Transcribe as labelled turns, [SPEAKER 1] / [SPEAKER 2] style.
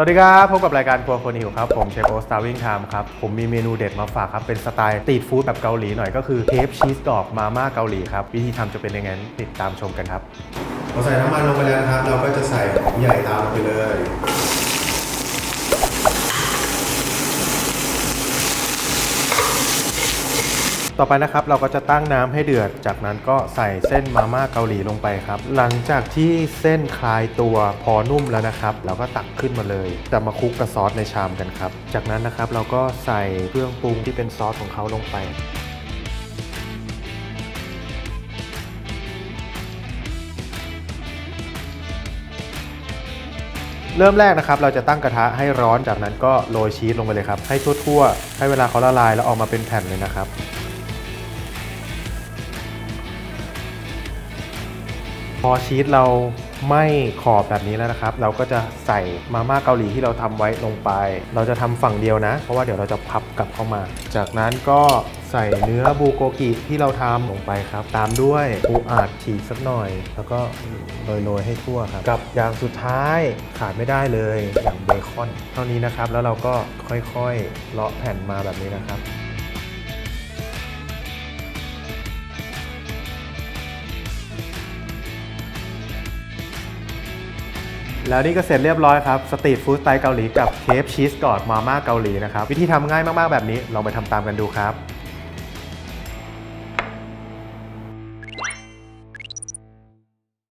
[SPEAKER 1] สวัสดีครับ พบกับรายการครัวคนหิวครับ ผมเชฟโอสตาร์วิ่งไทม์ครับ ผมมีเมนูเด็ดมาฝากครับ เป็นสไตล์ตีดฟู้ดแบบเกาหลีหน่อยก็คือเทปชีสกรอบมาม่าเกาหลีครับ วิธีทำจะเป็นยังไงติดตามชมกันครับ
[SPEAKER 2] เราใส่น้ำมันลงไปแล้วนะครับ เราก็จะใส่หอมใหญ่ตามลงไปเลย
[SPEAKER 1] ต่อไปนะครับเราก็จะตั้งน้ำให้เดือด จากนั้นก็ใส่เส้นมาม่าเกาหลีลงไปครับ หลังจากที่เส้นคลายตัวพอนุ่มแล้วนะครับ เราก็ตักขึ้นมาเลย จะมาคลุกกับซอสในชามกันครับ จากนั้นนะครับเราก็ใส่เครื่องปรุงที่เป็นซอสของเขาลงไปเริ่มแรกนะครับเราจะตั้งกระทะให้ร้อนจากนั้นก็โรยชีสลงไปเลยครับ ให้ทั่วๆ ให้เวลาเขาละลายแล้วออกมาเป็นแผ่นเลยนะครับ พอชีสเราไม่ขอบแบบนี้แล้วนะครับ เราก็จะใส่มาม่าเกาหลีที่เราทำไว้ลงไป เราจะทำฝั่งเดียวนะ เพราะว่าเดี๋ยวเราจะพับกลับเข้ามา จากนั้นก็ใส่เนื้อบูโกกิที่เราทำลงไปครับ ตามด้วยปูอัดฉีกสักหน่อย แล้วก็โรยๆให้ทั่วครับ กับอย่างสุดท้ายขาดไม่ได้เลยอย่างเบคอน เท่านี้นะครับ แล้วเราก็ค่อยๆเลาะแผ่นมาแบบนี้นะครับ แล้วนี่ก็เสร็จเรียบร้อยครับ สตรีทฟู้ดสไตล์เกาหลีกับเคฟชีสกอดมาม่าเกาหลีนะครับ วิธีทำง่ายมาก ๆ แบบนี้ ลองไปทำตามกันดูครับ